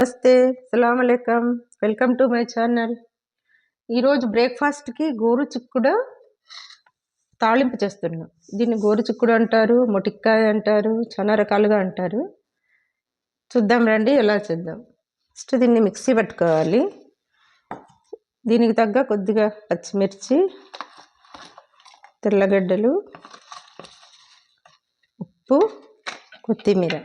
నమస్తే అస్సలం అలైకం వెల్కమ్ టు మై ఛానల్. ఈరోజు బ్రేక్ఫాస్ట్కి గోరు చిక్కుడు తాళింపు చేస్తున్నాం. దీన్ని గోరు చిక్కుడు అంటారు మొటిక్కాయ అంటారు చాలా రకాలుగా అంటారు. చూద్దాం రండి ఎలా చేద్దాం. ఫస్ట్ దీన్ని మిక్సీ పట్టుకోవాలి. దీనికి తగ్గ కొద్దిగా పచ్చిమిర్చి తెల్లగడ్డలు ఉప్పు కొత్తిమీర.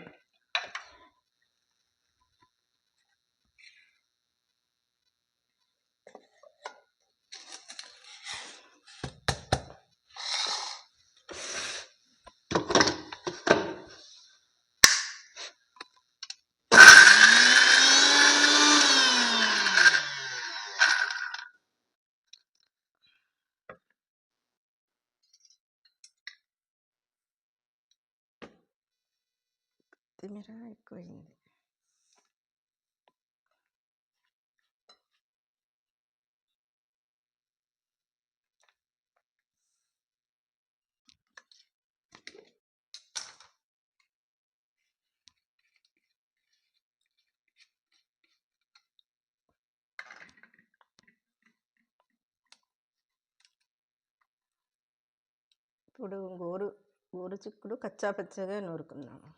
కొత్తిమీర ఎక్కువైంది ఇప్పుడు గోరు గోరు చిక్కుడు కచ్చా పచ్చగా నూరుకుందాము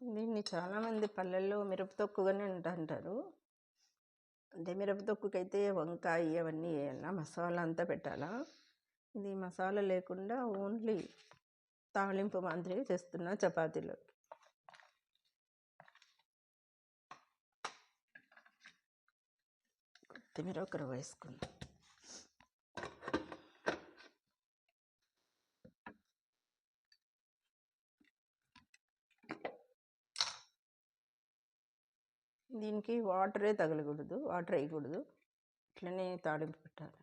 దీన్ని చాలామంది పల్లెల్లో మిరపతొక్కుగానే అంటారు అంటే మిరపతొక్కుకైతే వంకాయ అవన్నీ వేయాలా మసాలా అంతా పెట్టాలా? ఇది మసాలా లేకుండా ఓన్లీ తాళింపు మాదిరి చేస్తున్నా చపాతీలో. కొత్తిమీర ఒకరు వేసుకుందాం. దీనికి వాటరే తగలకూడదు వాటర్ వేయకూడదు. ఇట్లనే తాడింపు పెట్టాలి.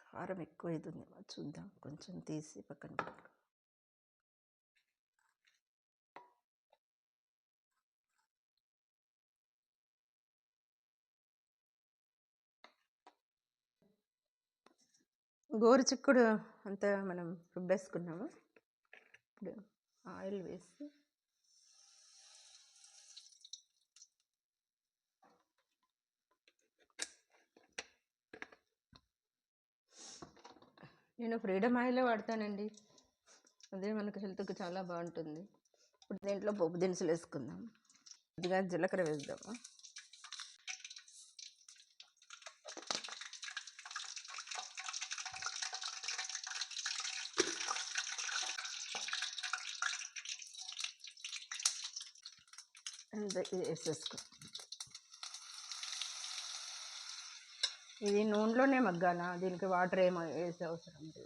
కారం ఎక్కువ అవుతుంది చూద్దాం. కొంచెం తీసి పక్కన పెట్టు గోరు చిక్కుడు అంతా మనం రుబ్బేసుకున్నాము ఇప్పుడు ఆయిల్ వేసి నేను ఫ్రీడమ్ ఆయిల్ వాడతానండి. అదే మనకు హెల్త్కి చాలా బాగుంటుంది. ఇప్పుడు దీంట్లో పప్పు దినుసులు వేసుకుందాం. ఇదిగా జీలకర్ర వేద్దాము. వేసేసుకో ఇది నూనెలోనే మగ్గాల దీనికి వాటర్ ఏమో వేసే అవసరం లేదు.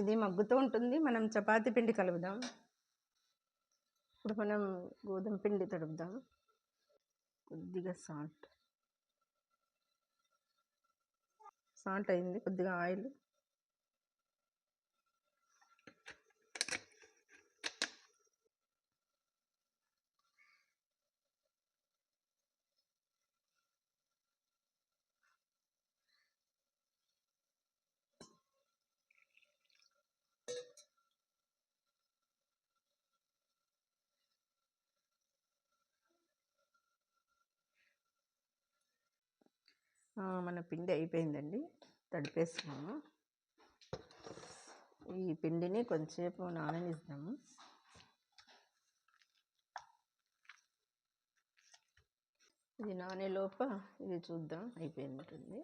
ఇది మగ్గుతూ ఉంటుంది. మనం చపాతీ పిండి కలుపుదాం. ఇప్పుడు మనం గోధుమ పిండి తడుపుదాం. కొద్దిగా సాల్ట్. సాల్ట్ అయింది. కొద్దిగా ఆయిల్. మన పిండి అయిపోయిందండి. తడిపేసుకున్నాము. ఈ పిండిని కొంచెంసేపు నాననిస్తాము ఇది నానే లోప ఇది చూద్దాం అయిపోయినట్టుంది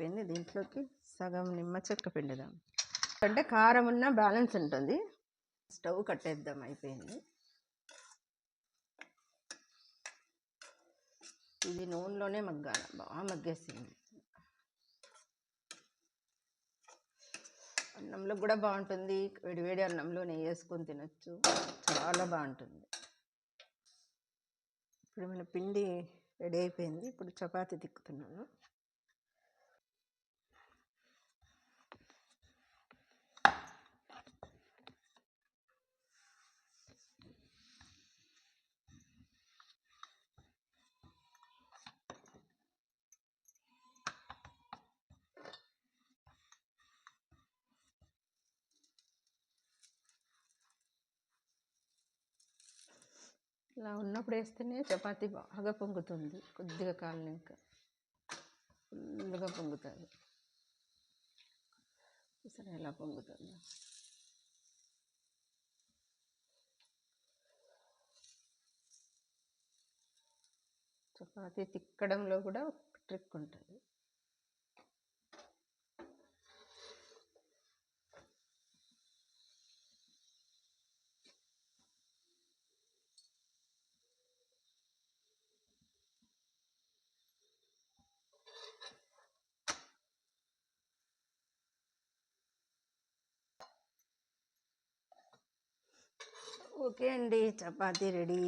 అయిపోయింది దీంట్లోకి సగం నిమ్మ చెక్క పిండుదాం. అంటే కారం ఉన్న బ్యాలెన్స్ ఉంటుంది. స్టవ్ కట్టేద్దాం అయిపోయింది. ఇది నూనెలోనే మగ్గాల. బాగా మగ్గేసింది. అన్నంలో కూడా బాగుంటుంది. వేడివేడి అన్నంలో నెయ్యి వేసుకొని తినచ్చు. చాలా బాగుంటుంది. ఇప్పుడు మన పిండి రెడీ అయిపోయింది. ఇప్పుడు చపాతీ తిక్కుతున్నాను. ఇలా ఉన్నప్పుడు వేస్తేనే చపాతి బాగా పొంగుతుంది. కొద్దిగా కాలినాక ఫుల్గా పొంగుతుంది. సరే ఎలా పొంగుతుంది? చపాతీ తిక్కడంలో కూడా ట్రిక్ ఉంటుంది. ఓకే అండి చపాతీ రెడీ.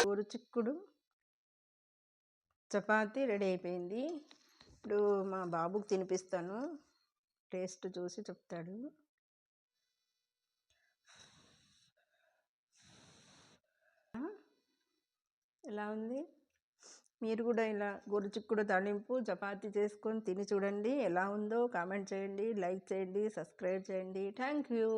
కూర చిక్కుడు చపాతీ రెడీ అయిపోయింది. ఇప్పుడు మా బాబుకి తినిపిస్తాను. టేస్ట్ చూసి చెప్తాడు. ఎలా ఉంది? మీరు కూడా ఇలా గొరుచిక్కుడు తాలింపు చపాతీ చేసుకొని తిని చూడండి. ఎలా ఉందో కామెంట్ చేయండి లైక్ చేయండి సబ్స్క్రైబ్ చేయండి. Thank you